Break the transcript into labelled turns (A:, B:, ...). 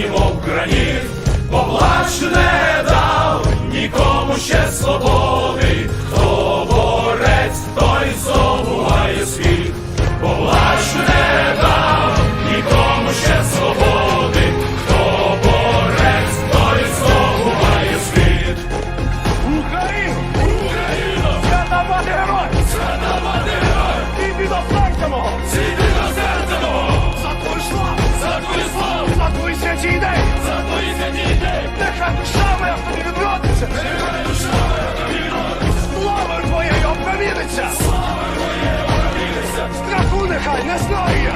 A: Мов граніт, поплач не дав. вилиться! Страху нехай не знає!